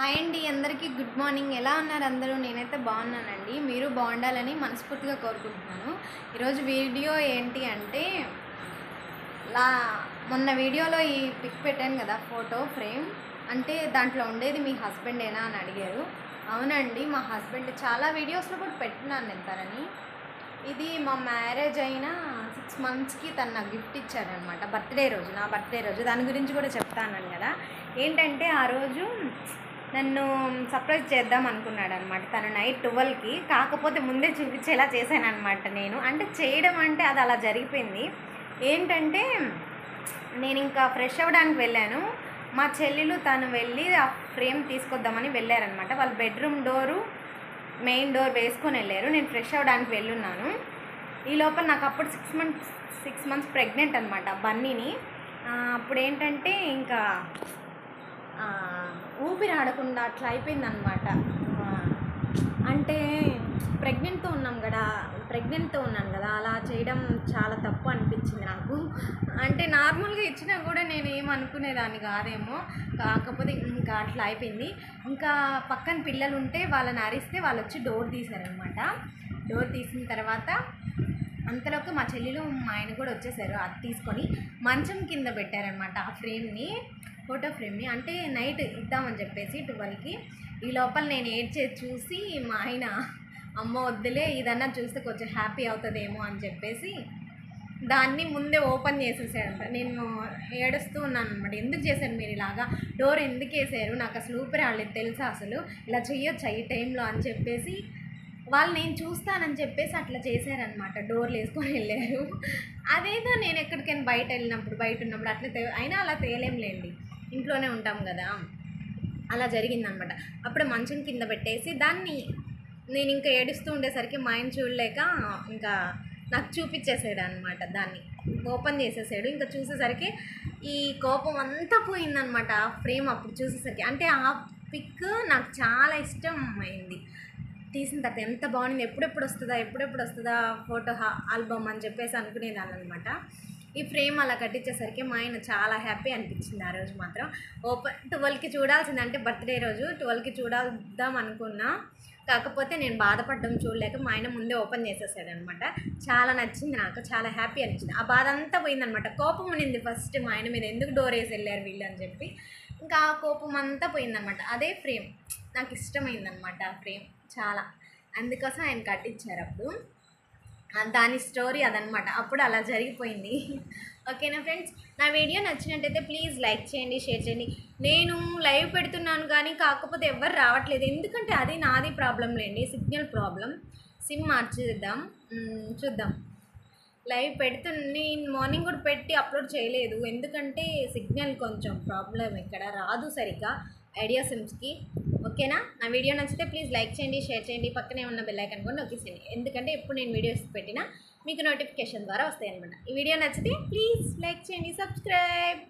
Hi అండి అందరికీ good morning. ఎలా ఉన్నారు అందరూ? నేనైతే బాగున్నానండి. మీరు బాగుండాలని మనస్ఫూర్తిగా కోరుకుంటున్నాను. ఈరోజు వీడియో ఏంటి అంటే లా మొన్న వీడియోలో ఈ పిక్ పెట్టాను కదా ఫోటో ఫ్రేమ్. అంటే దాంట్లో ఉండేది మీ హస్బెండేనా అని అడిగారు. అవునండి మా హస్బెండ్ చాలా వీడియోస్లో కూడా పెట్టినాను నేను తనని. ఇది మా మ్యారేజ్ అయిన సిక్స్ మంత్స్కి తను నాకు గిఫ్ట్ ఇచ్చారనమాట బర్త్డే రోజు నా బర్త్డే రోజు. దాని గురించి కూడా చెప్తాను కదా. ఏంటంటే ఆ రోజు నన్ను సర్ప్రైజ్ చేద్దాం అనుకున్నాడు అనమాట తను నైట్ ట్వెల్వ్కి కాకపోతే ముందే చూపించేలా చేశాను అనమాట నేను. అంటే చేయడం అంటే అది అలా జరిగిపోయింది. ఏంటంటే నేను ఇంకా ఫ్రెష్ అవ్వడానికి వెళ్ళాను. మా చెల్లెలు తను వెళ్ళి ఆ ఫ్రేమ్ తీసుకొద్దామని వెళ్ళారనమాట వాళ్ళ బెడ్రూమ్ డోరు మెయిన్ డోర్ వేసుకొని వెళ్ళారు. నేను ఫ్రెష్ అవ్వడానికి వెళ్ళున్నాను. ఈ లోపల నాకు అప్పుడు six months six months pregnant అనమాట బన్నీని. అప్పుడు ఏంటంటే ఇంకా ఊపిరి ఆడకుండా అట్లా అయిపోయిందనమాట అంటే ప్రెగ్నెంట్తో ఉన్నాం కదా ప్రెగ్నెంట్తో ఉన్నాను కదా అలా చేయడం చాలా తప్పు అనిపించింది నాకు. అంటే నార్మల్గా ఇచ్చినా కూడా నేను ఏమనుకునేదాన్ని కాదేమో కాకపోతే ఇంకా అట్లా అయిపోయింది. ఇంకా పక్కన పిల్లలు ఉంటే వాళ్ళని అరిస్తే వాళ్ళు వచ్చి డోర్ తీశారనమాట డోర్ తీసిన తర్వాత అంతలోకి మా చెల్లెలు మా ఆయన కూడా వచ్చేసారు అది తీసుకొని మంచం కింద పెట్టారనమాట ఆ ఫ్రేమ్ని. ఫోటో ఫ్రేమ్ని అంటే నైట్ ఇద్దామని చెప్పేసి ట్వెల్వ్కి. ఈ లోపల నేను ఏడ్చేది చూసి మా ఆయన అమ్మ వద్దులే ఇదన్నా చూస్తే కొంచెం హ్యాపీ అవుతుందేమో అని చెప్పేసి దాన్ని ముందే ఓపెన్ చేసేసారంట నేను ఏడుస్తూ ఉన్నాను అనమాట ఎందుకు చేశారు మీరు ఇలాగా? డోర్ ఎందుకు వేసారు? నాకు అసలు ఊపిరి రాలేదు తెలుసా అసలు? ఇలా చెయ్యొచ్చా ఈ టైంలో? అని చెప్పేసి వాళ్ళు నేను చూస్తానని చెప్పేసి అట్లా చేశారనమాట డోర్లు వేసుకొని వెళ్ళారు. అదేదో నేను ఎక్కడికైనా బయట వెళ్ళినప్పుడు బయట ఉన్నప్పుడు అట్లా తే అయినా అలా తేలేంలేండి. ఇంట్లోనే ఉంటాం కదా. అలా జరిగిందనమాట అప్పుడు మంచం కింద పెట్టేసి దాన్ని నేను ఇంకా ఏడుస్తూ ఉండేసరికి మా ఆయన చూడలేక ఇంకా నాకు చూపించేసాడు అనమాట దాన్ని. ఓపెన్ చేసేసాడు. ఇంకా చూసేసరికి ఈ కోపం అంతా పోయిందనమాట ఆ ఫ్రేమ్ అప్పుడు చూసేసరికి. అంటే ఆ పిక్ నాకు చాలా ఇష్టం అయింది తీసిన తర్వాత ఎంత బాగుంది ఎప్పుడెప్పుడు వస్తుందా ఎప్పుడెప్పుడు వస్తుందా ఫోటో ఆల్బమ్ అని చెప్పేసి అనుకునేదాన్ని అనమాట ఈ ఫ్రేమ్ అలా కట్టించేసరికి మా ఆయన చాలా హ్యాపీ అనిపించింది ఆ రోజు మాత్రం. ఓపెన్ ట్వెల్వ్కి చూడాల్సింది అంటే బర్త్డే రోజు ట్వెల్వ్కి చూడాల్దాం అనుకున్నా. కాకపోతే నేను బాధపడడం చూడలేక మా ఆయన ముందే ఓపెన్ చేసేసాడు అనమాట చాలా నచ్చింది నాకు చాలా హ్యాపీ అనిపించింది. ఆ బాధ అంతా పోయిందనమాట. కోపం ఉన్నింది ఫస్ట్ మా ఆయన మీద ఎందుకు డోర్ వేసి వెళ్ళారు వీళ్ళు? అని చెప్పి. ఇంకా ఆ కోపం అంతా పోయిందనమాట. అదే ఫ్రేమ్ నాకు ఇష్టమైందనమాట ఆ ఫ్రేమ్ చాలా. అందుకోసం ఆయన కట్టించారు అప్పుడు. దాని స్టోరీ అదనమాట అప్పుడు అలా జరిగిపోయింది. ఓకేనా ఫ్రెండ్స్? నా వీడియో నచ్చినట్టయితే ప్లీజ్ లైక్ చేయండి షేర్ చేయండి. నేను లైవ్ పెడుతున్నాను కానీ కాకపోతే ఎవరు రావట్లేదు. ఎందుకంటే అది నాది ప్రాబ్లం లేండి. Signal problem. సిమ్ మార్చేద్దాం. చూద్దాం. లైవ్ పెడుతు నేను మార్నింగ్ కూడా పెట్టి అప్లోడ్ చేయలేదు. ఎందుకంటే సిగ్నల్ కొంచెం ప్రాబ్లం ఇక్కడ రాదు సరిగ్గా. ఐడియా సిమ్స్కి. ఓకేనా? నా వీడియో నచ్చితే ప్లీజ్ లైక్ చేయండి షేర్ చేయండి. పక్కనే ఉన్న బెల్లైకన్ కూడా నొక్కేసేయండి. ఎందుకంటే ఎప్పుడు నేను వీడియోస్ పెట్టినా మీకు నోటిఫికేషన్ ద్వారా వస్తాయి అనమాట ఈ వీడియో నచ్చితే ప్లీజ్ లైక్ చేయండి సబ్స్క్రైబ్